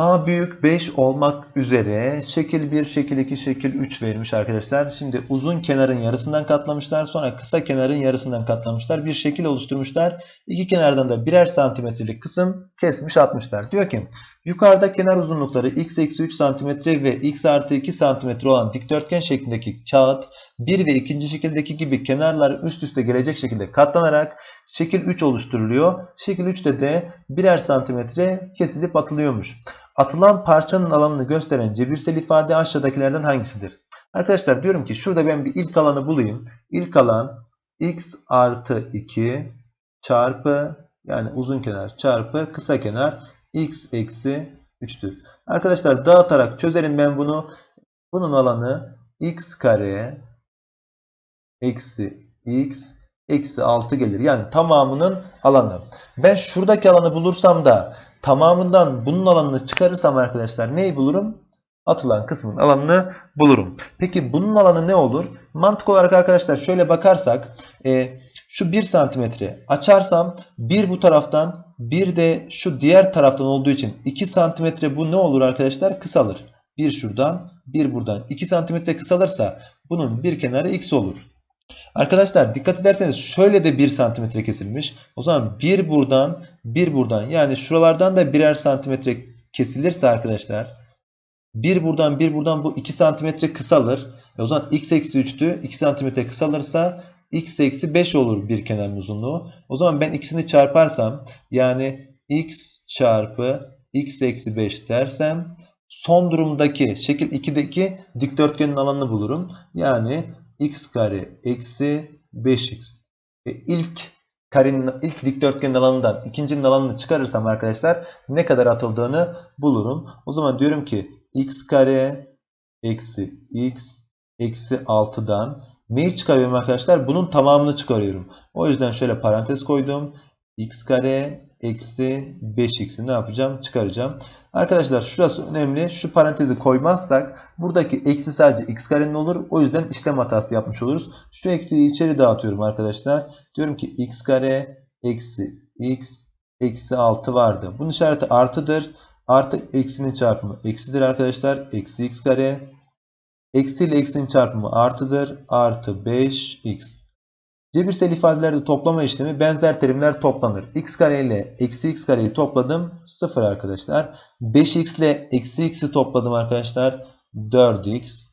A büyük 5 olmak üzere şekil 1, şekil 2, şekil 3 vermiş arkadaşlar. Şimdi uzun kenarın yarısından katlamışlar. Sonra kısa kenarın yarısından katlamışlar. Bir şekil oluşturmuşlar. İki kenardan da birer santimetrelik kısım kesmiş atmışlar. Diyor ki yukarıda kenar uzunlukları x eksi 3 santimetre ve x artı 2 santimetre olan dikdörtgen şeklindeki kağıt 1 ve ikinci şekildeki gibi kenarlar üst üste gelecek şekilde katlanarak şekil 3 oluşturuluyor. Şekil 3'te de birer santimetre kesilip atılıyormuş. Atılan parçanın alanını gösteren cebirsel ifade aşağıdakilerden hangisidir? Arkadaşlar diyorum ki şurada ben bir ilk alanı bulayım. İlk alan x artı 2 çarpı yani uzun kenar çarpı kısa kenar x eksi 3'tür. Arkadaşlar dağıtarak çözerim ben bunu. Bunun alanı x kare eksi x eksi 6 gelir. Yani tamamının alanı. Ben şuradaki alanı bulursam da tamamından bunun alanını çıkarırsam arkadaşlar neyi bulurum? Atılan kısmın alanını bulurum. Peki bunun alanı ne olur? Mantık olarak arkadaşlar şöyle bakarsak e, şu 1 santimetre açarsam 1 bu taraftan 1 de şu diğer taraftan olduğu için 2 santimetre bu ne olur arkadaşlar? Kısalır. 1 şuradan 1 buradan 2 santimetre kısalırsa bunun bir kenarı x olur. Arkadaşlar dikkat ederseniz şöyle de 1 santimetre kesilmiş. O zaman 1 buradan 1 buradan yani şuralardan da birer santimetre kesilirse arkadaşlar 1 buradan 1 buradan bu 2 santimetre kısalır. E o zaman x eksi 3'tü 2 santimetre kısalırsa x eksi 5 olur bir kenarın uzunluğu. O zaman ben ikisini çarparsam yani x çarpı x eksi 5 dersem son durumdaki şekil 2'deki dikdörtgenin alanını bulurum. Yani x kare eksi 5x. E ilk karenin ilk dikdörtgenin alanından ikincinin alanını çıkarırsam arkadaşlar ne kadar atıldığını bulurum. O zaman diyorum ki x kare eksi x eksi 6'dan neyi çıkarıyorum arkadaşlar? Bunun tamamını çıkarıyorum. O yüzden şöyle parantez koydum. x kare eksi 5x'i ne yapacağım? Çıkaracağım. Arkadaşlar şurası önemli. Şu parantezi koymazsak buradaki eksi sadece x karenin olur. O yüzden işlem hatası yapmış oluruz. Şu eksiyi içeri dağıtıyorum arkadaşlar. Diyorum ki x kare eksi x eksi 6 vardı. Bunun işareti artıdır. Artı eksinin çarpımı eksidir arkadaşlar. Eksi x kare. Eksi ile eksinin çarpımı artıdır. Artı 5x. Cebirsel ifadelerde toplama işlemi benzer terimler toplanır. x kare ile eksi x kareyi topladım. 0 arkadaşlar. 5x ile eksi x'i topladım arkadaşlar. 4x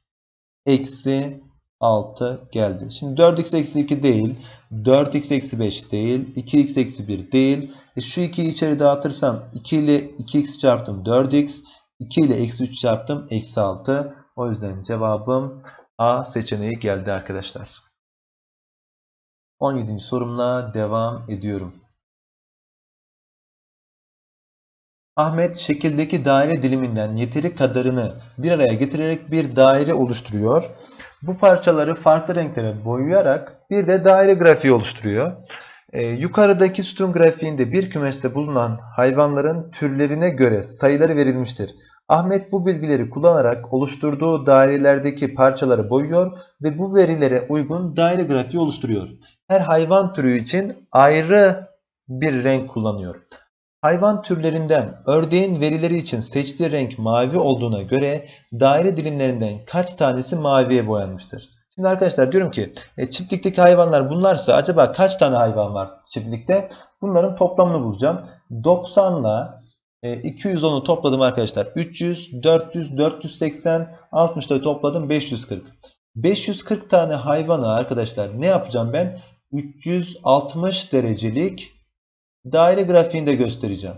eksi 6 geldi. Şimdi 4x eksi 2 değil. 4x eksi 5 değil. 2x eksi 1 değil. E şu 2'yi içeri dağıtırsam 2 ile 2x çarptım 4x. 2 ile eksi 3 çarptım eksi 6. O yüzden cevabım A seçeneği geldi arkadaşlar. 17. sorumla devam ediyorum. Ahmet şekildeki daire diliminden yeteri kadarını bir araya getirerek bir daire oluşturuyor. Bu parçaları farklı renklere boyayarak bir de daire grafiği oluşturuyor. Ee, yukarıdaki sütun grafiğinde bir kümeste bulunan hayvanların türlerine göre sayıları verilmiştir. Ahmet bu bilgileri kullanarak oluşturduğu dairelerdeki parçaları boyuyor ve bu verilere uygun daire grafiği oluşturuyor. Her hayvan türü için ayrı bir renk kullanıyor. Hayvan türlerinden ördeğin verileri için seçtiği renk mavi olduğuna göre daire dilimlerinden kaç tanesi maviye boyanmıştır? Şimdi arkadaşlar diyorum ki e, çiftlikteki hayvanlar bunlarsa acaba kaç tane hayvan var çiftlikte? Bunların toplamını bulacağım. 90 ile 210'u topladım arkadaşlar. 300, 400, 480, 60'da topladım 540. 540 tane hayvanı arkadaşlar ne yapacağım ben? 360 derecelik daire grafiğinde göstereceğim.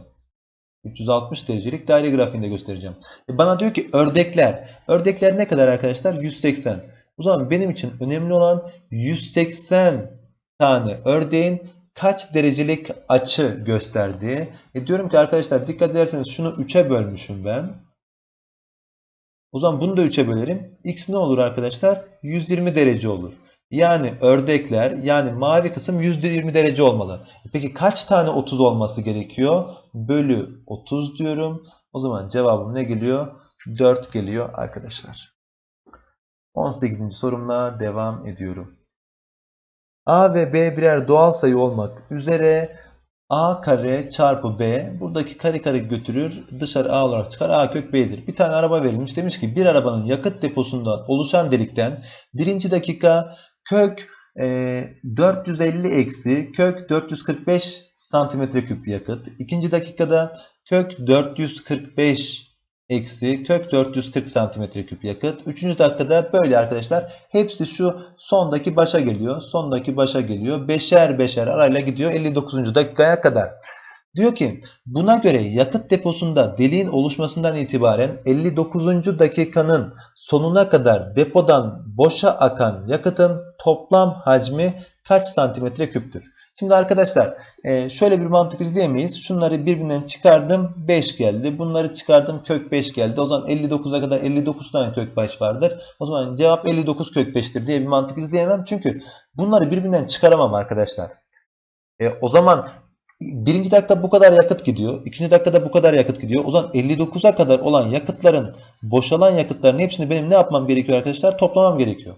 360 derecelik daire grafiğinde göstereceğim. E bana diyor ki ördekler. Ördekler ne kadar arkadaşlar? 180. O zaman benim için önemli olan 180 tane ördeğin kaç derecelik açı gösterdiği. E diyorum ki arkadaşlar dikkat ederseniz şunu 3'e bölmüşüm ben. O zaman bunu da 3'e bölerim. X ne olur arkadaşlar? 120 derece olur. Yani ördekler yani mavi kısım %20 derece olmalı. Peki kaç tane 30 olması gerekiyor? Bölü 30 diyorum. O zaman cevabım ne geliyor? 4 geliyor arkadaşlar. 18. sorumla devam ediyorum. A ve B birer doğal sayı olmak üzere A kare çarpı B. Buradaki kare kare götürür. Dışarı A olarak çıkar. A kök B'dir. Bir tane araba verilmiş. Demiş ki bir arabanın yakıt deposundan oluşan delikten birinci dakika kök e, 450 eksi kök 445 santimetre küp yakıt. İkinci dakikada kök 445 eksi kök 440 santimetre küp yakıt. Üçüncü dakikada böyle arkadaşlar. Hepsi şu sondaki başa geliyor. Sondaki başa geliyor. Beşer beşer arayla gidiyor 59. dakikaya kadar. Diyor ki buna göre yakıt deposunda deliğin oluşmasından itibaren 59. dakikanın sonuna kadar depodan boşa akan yakıtın toplam hacmi kaç santimetre küptür? Şimdi arkadaşlar e, şöyle bir mantık izleyemeyiz. Şunları birbirinden çıkardım 5 geldi. Bunları çıkardım kök 5 geldi. O zaman 59'a kadar 59 tane kök 5 vardır. O zaman cevap 59 kök 5'tir diye bir mantık izleyemem. Çünkü bunları birbirinden çıkaramam arkadaşlar. E, o zaman birinci dakika bu kadar yakıt gidiyor. ikinci dakikada bu kadar yakıt gidiyor. O zaman 59'a kadar olan yakıtların boşalan yakıtların hepsini benim ne yapmam gerekiyor arkadaşlar? Toplamam gerekiyor.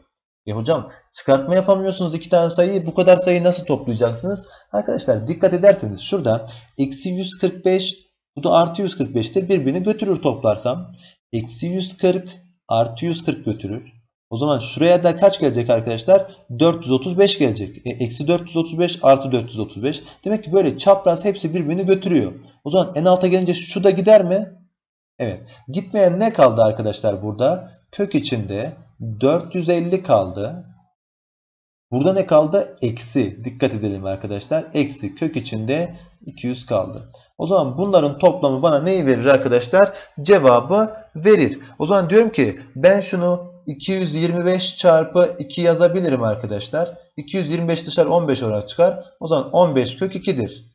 E hocam çıkartma yapamıyorsunuz iki tane sayıyı. Bu kadar sayıyı nasıl toplayacaksınız? Arkadaşlar dikkat ederseniz şurada eksi 145 bu da artı 145'tir. Birbirini götürür toplarsam. Eksi 140 artı 140 götürür. O zaman şuraya da kaç gelecek arkadaşlar? 435 gelecek. E, eksi 435 artı 435. Demek ki böyle çapraz hepsi birbirini götürüyor. O zaman en alta gelince şu da gider mi? Evet. Gitmeyen ne kaldı arkadaşlar burada? Kök içinde 450 kaldı. Burada ne kaldı? Eksi. Dikkat edelim arkadaşlar. Eksi kök içinde 200 kaldı. O zaman bunların toplamı bana neyi verir arkadaşlar? Cevabı verir. O zaman diyorum ki ben şunu 225 çarpı 2 yazabilirim arkadaşlar. 225 dışarı 15 olarak çıkar. O zaman 15 kök 2'dir.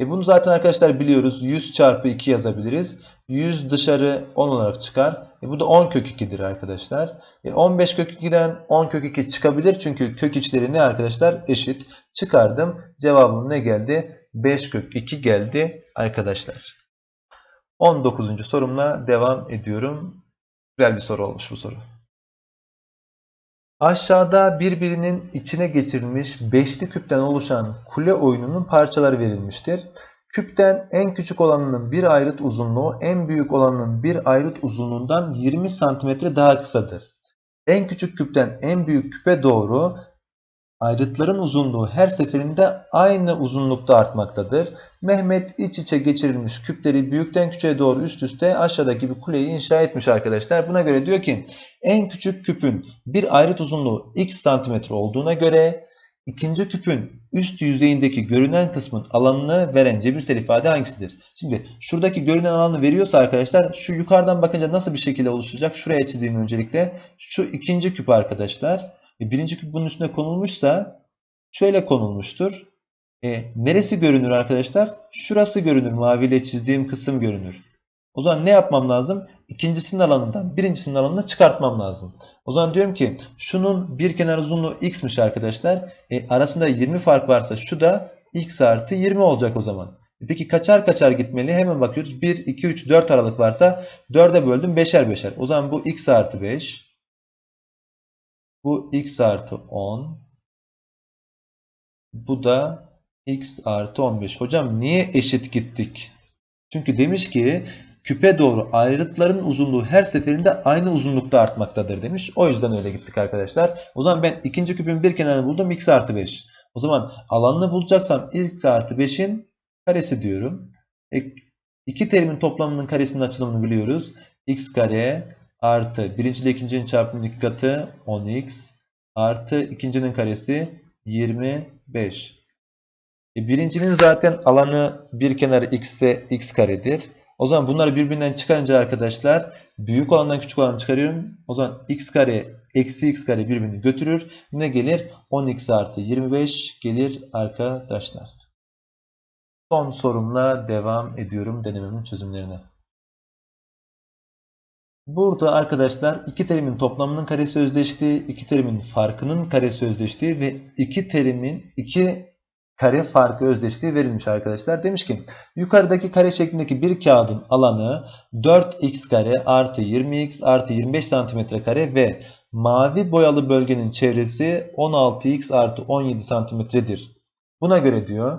E bunu zaten arkadaşlar biliyoruz. 100 çarpı 2 yazabiliriz. 100 dışarı 10 olarak çıkar. E bu da 10 kök 2'dir arkadaşlar. E 15 kök 2'den 10 kök 2 çıkabilir. Çünkü kök içleri ne arkadaşlar? Eşit. Çıkardım. Cevabım ne geldi? 5 kök 2 geldi arkadaşlar. 19. sorumla devam ediyorum. Güzel bir soru olmuş bu soru. Aşağıda birbirinin içine geçirilmiş beşli küpten oluşan kule oyununun parçaları verilmiştir. Küpten en küçük olanının bir ayrıt uzunluğu en büyük olanının bir ayrıt uzunluğundan 20 cm daha kısadır. En küçük küpten en büyük küpe doğru ayrıtların uzunluğu her seferinde aynı uzunlukta artmaktadır. Mehmet iç içe geçirilmiş küpleri büyükten küçüğe doğru üst üste aşağıdaki bir kuleyi inşa etmiş arkadaşlar. Buna göre diyor ki en küçük küpün bir ayrıt uzunluğu x santimetre olduğuna göre ikinci küpün üst yüzeyindeki görünen kısmın alanını veren cebirsel ifade hangisidir? Şimdi şuradaki görünen alanı veriyorsa arkadaşlar şu yukarıdan bakınca nasıl bir şekilde oluşacak? Şuraya çizeyim öncelikle. Şu ikinci küp arkadaşlar. E, birinci küp bunun üstüne konulmuşsa şöyle konulmuştur. E, neresi görünür arkadaşlar? Şurası görünür. Maviyle çizdiğim kısım görünür. O zaman ne yapmam lazım? İkincisinin alanından birincisinin alanını çıkartmam lazım. O zaman diyorum ki şunun bir kenar uzunluğu x'miş arkadaşlar. E, arasında 20 fark varsa şu da x artı 20 olacak o zaman. E, peki kaçar kaçar gitmeli? Hemen bakıyoruz. 1, 2, 3, 4 aralık varsa 4'e böldüm 5'er 5'er. O zaman bu x artı 5. Bu x artı 10. Bu da x artı 15. Hocam niye eşit gittik? Çünkü demiş ki küpe doğru ayrıtların uzunluğu her seferinde aynı uzunlukta artmaktadır demiş. O yüzden öyle gittik arkadaşlar. O zaman ben ikinci küpün bir kenarını buldum x artı 5. O zaman alanını bulacaksam x artı 5'in karesi diyorum. E, iki terimin toplamının karesinin açılımını biliyoruz. x kare artı birinci ile ikincinin çarpımının iki katı 10x artı ikincinin karesi 25. E, birincinin zaten alanı bir kenarı x ise x karedir. O zaman bunları birbirinden çıkarınca arkadaşlar büyük olandan küçük olanı çıkarıyorum. O zaman x kare eksi x kare birbirini götürür. Ne gelir? 10x artı 25 gelir arkadaşlar. Son sorumla devam ediyorum denememin çözümlerine. Burada arkadaşlar iki terimin toplamının karesi özdeşliği, iki terimin farkının karesi özdeşliği ve iki terimin iki kare farkı özdeşliği verilmiş arkadaşlar. Demiş ki yukarıdaki kare şeklindeki bir kağıdın alanı 4x kare artı 20x artı 25 santimetre kare ve mavi boyalı bölgenin çevresi 16x artı 17 santimetredir. Buna göre diyor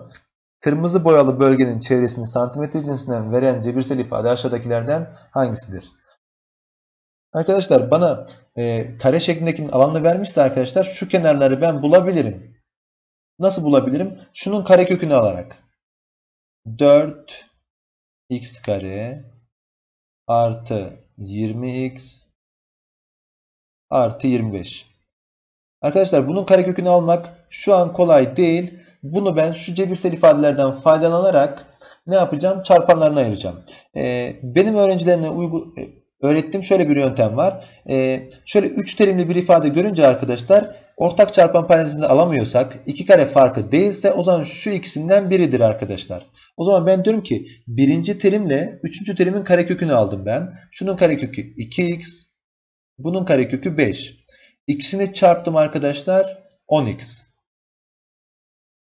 Kırmızı boyalı bölgenin çevresini santimetre cinsinden veren cebirsel ifade aşağıdakilerden hangisidir? Arkadaşlar bana e, kare şeklindeki alanını vermişse arkadaşlar şu kenarları ben bulabilirim. Nasıl bulabilirim? Şunun karekökünü alarak. 4 x kare artı 20x artı 25. Arkadaşlar bunun karekökünü almak şu an kolay değil. Bunu ben şu cebirsel ifadelerden faydalanarak ne yapacağım? Çarpanlarına ayıracağım. Ee, benim öğrencilerine uygu, öğrettiğim şöyle bir yöntem var. Ee, şöyle 3 terimli bir ifade görünce arkadaşlar ortak çarpan parantezinde alamıyorsak iki kare farkı değilse o zaman şu ikisinden biridir arkadaşlar. O zaman ben diyorum ki birinci terimle üçüncü terimin karekökünü aldım ben. Şunun karekökü 2x, bunun karekökü 5. İkisini çarptım arkadaşlar 10x.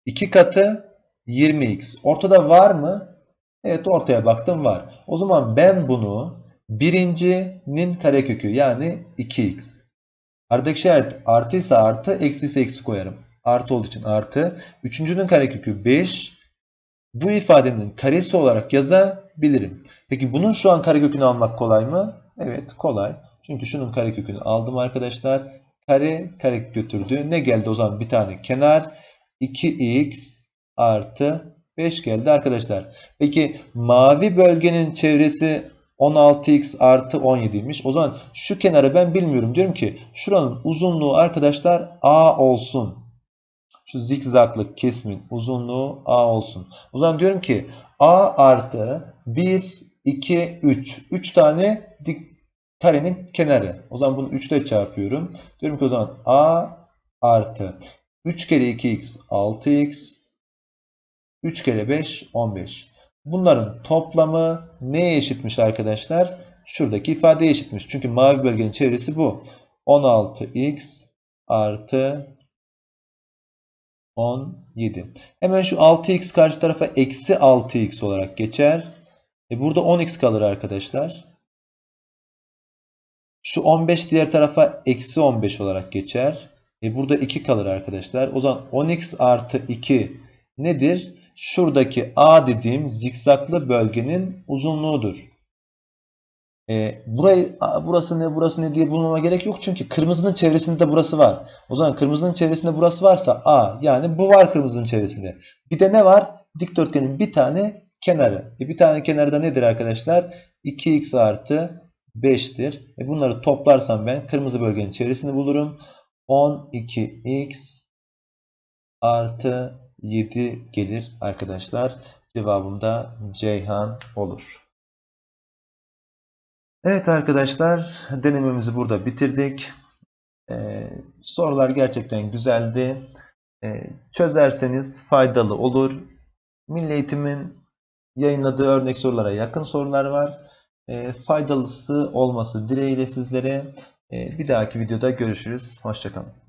2 katı 20x. Ortada var mı? Evet ortaya baktım var. O zaman ben bunu birincinin karekökü yani 2x. Aradaki işaret artıysa artı, eksi ise eksi koyarım. Artı olduğu için artı. Üçüncünün karekökü 5. Bu ifadenin karesi olarak yazabilirim. Peki bunun şu an karekökünü almak kolay mı? Evet kolay. Çünkü şunun karekökünü aldım arkadaşlar. Kare kare götürdü. Ne geldi o zaman? Bir tane kenar. 2x artı 5 geldi arkadaşlar. Peki mavi bölgenin çevresi 16x artı 17'ymiş. O zaman şu kenarı ben bilmiyorum. Diyorum ki şuranın uzunluğu arkadaşlar a olsun. Şu zikzaklık kesmin uzunluğu a olsun. O zaman diyorum ki a artı 1, 2, 3. 3 tane dik karenin kenarı. O zaman bunu 3 ile çarpıyorum. Diyorum ki o zaman a artı 3 kere 2x 6x 3 kere 5 15. Bunların toplamı neye eşitmiş arkadaşlar? Şuradaki ifadeye eşitmiş. Çünkü mavi bölgenin çevresi bu. 16x artı 17. Hemen şu 6x karşı tarafa eksi 6x olarak geçer. E burada 10x kalır arkadaşlar. Şu 15 diğer tarafa eksi 15 olarak geçer. E burada 2 kalır arkadaşlar. O zaman 10x artı 2 nedir? Şuradaki A dediğim zikzaklı bölgenin uzunluğudur. E, burayı, burası ne burası ne diye bulmama gerek yok. Çünkü kırmızının çevresinde de burası var. O zaman kırmızının çevresinde burası varsa A yani bu var kırmızının çevresinde. Bir de ne var? Dikdörtgenin bir tane kenarı. E, bir tane kenarı da nedir arkadaşlar? 2x artı 5'tir. E, bunları toplarsam ben kırmızı bölgenin çevresini bulurum. 12x artı 7 gelir arkadaşlar. Cevabım da Ceyhan olur. Evet arkadaşlar denememizi burada bitirdik. Ee, sorular gerçekten güzeldi. Ee, çözerseniz faydalı olur. Milli Eğitim'in yayınladığı örnek sorulara yakın sorular var. Ee, faydalısı olması dileğiyle sizlere. Ee, bir dahaki videoda görüşürüz. Hoşçakalın.